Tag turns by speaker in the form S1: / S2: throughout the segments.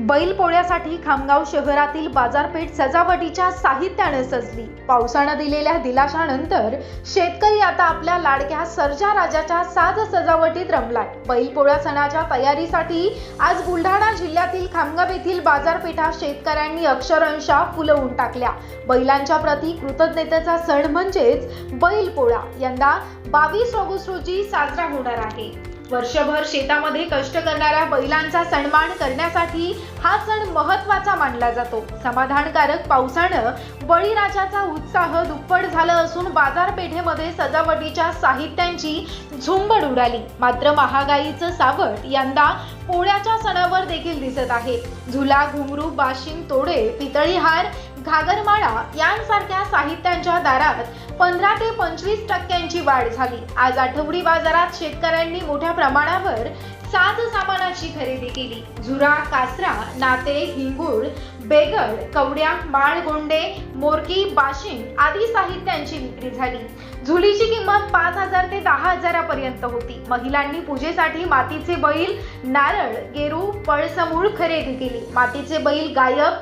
S1: बैल पोळ्यासाठी खामगाव शहरातील बाजारपेठ सजावटीच्या साहित्याने सजली. पावसानं दिलेल्या दिलाशानंतर शेतकरी आता आपल्या लाडक्या सर्जा राजाच्या साज सजावटीत रमलाय. बैल सणाच्या तयारीसाठी आज बुलढाणा जिल्ह्यातील खामगाव येथील बाजारपेठा शेतकऱ्यांनी अक्षरशः फुलवून टाकल्या. बैलांच्या प्रती कृतज्ञतेचा सण म्हणजेच बैल पोळा. यंदा बावीस ऑगस्ट रोजी साजरा होणार आहे. वर्षभर शेतामध्ये कष्ट करणाऱ्या बैलांचा सन्मान करण्यासाठी हा सण महत्त्वाचा मानला जातो. समाधानकारक पावसानं बळीराजाचा उत्साह दुप्पट झाला असून बाजारपेठेमध्ये सजावटीच्या साहित्यांची झुंबड उडाली. मात्र महागाईचं सावट यंदा पोळ्याच्या सणावर देखील दिसत आहे. झुला घुमरू बाशिंग तोडे पितळी हार घागरमाळा यांसारख्या साहित्यांच्या दारात पंधरा ते पंचवीस टक्क्यांची वाढ झाली. आज आठवडी बाजारात शेतकऱ्यांनी मोठ्या प्रमाणावर साज सामानाची खरेदी केली. झुरा कासरा नाते हिंगूळ बेगड कवड्या माळगोंडे मोरकी बाशिंग आदी साहित्यांची विक्री झाली. झुलीची किंमत पाच हजार ते दहा हजारापर्यंत होती. महिलांनी पूजेसाठी मातीचे बैल नारळ गेरू पळसमूळ खरेदी केली. मातीचे बैल गायब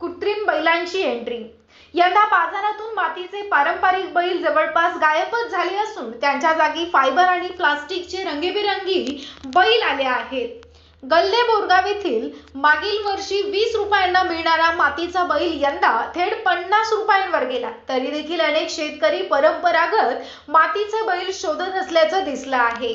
S1: कृत्रिम बैलांची एंट्री यंदा बाजारातून मातीचे पारंपरिक बैल जवळपास गायबच झाले असून त्यांच्या जागी फायबर आणि प्लास्टिकचे रंगीबेरंगी बैल आले आहेत. गल्ले बोरगाव येथील मागील वर्षी वीस रुपयांना मिळणारा मातीचा बैल यंदा थेट पन्नास रुपयांवर गेला. तरी देखील अनेक शेतकरी परंपरागत मातीचे बैल शोधत असल्याचं दिसलं आहे.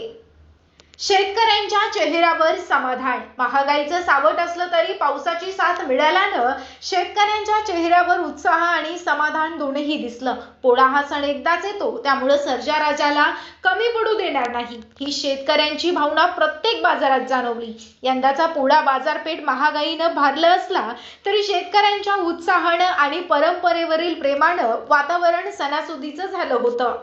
S1: शेतकऱ्यांच्या चेहऱ्यावर समाधान. महागाईचं सावट असलं तरी पावसाची साथ मिळाल्यानं शेतकऱ्यांच्या चेहऱ्यावर उत्साह आणि समाधान दोन्ही दिसलं. पोळा हा सण एकदाच येतो त्यामुळं सर्जा राजाला कमी पडू देणार नाही. ही शेतकऱ्यांची भावना प्रत्येक बाजारात जाणवली. यंदाचा पोळा बाजारपेठ महागाईनं भारलं असला तरी शेतकऱ्यांच्या उत्साहानं आणि परंपरेवरील प्रेमानं वातावरण सणासुदीचं झालं होतं.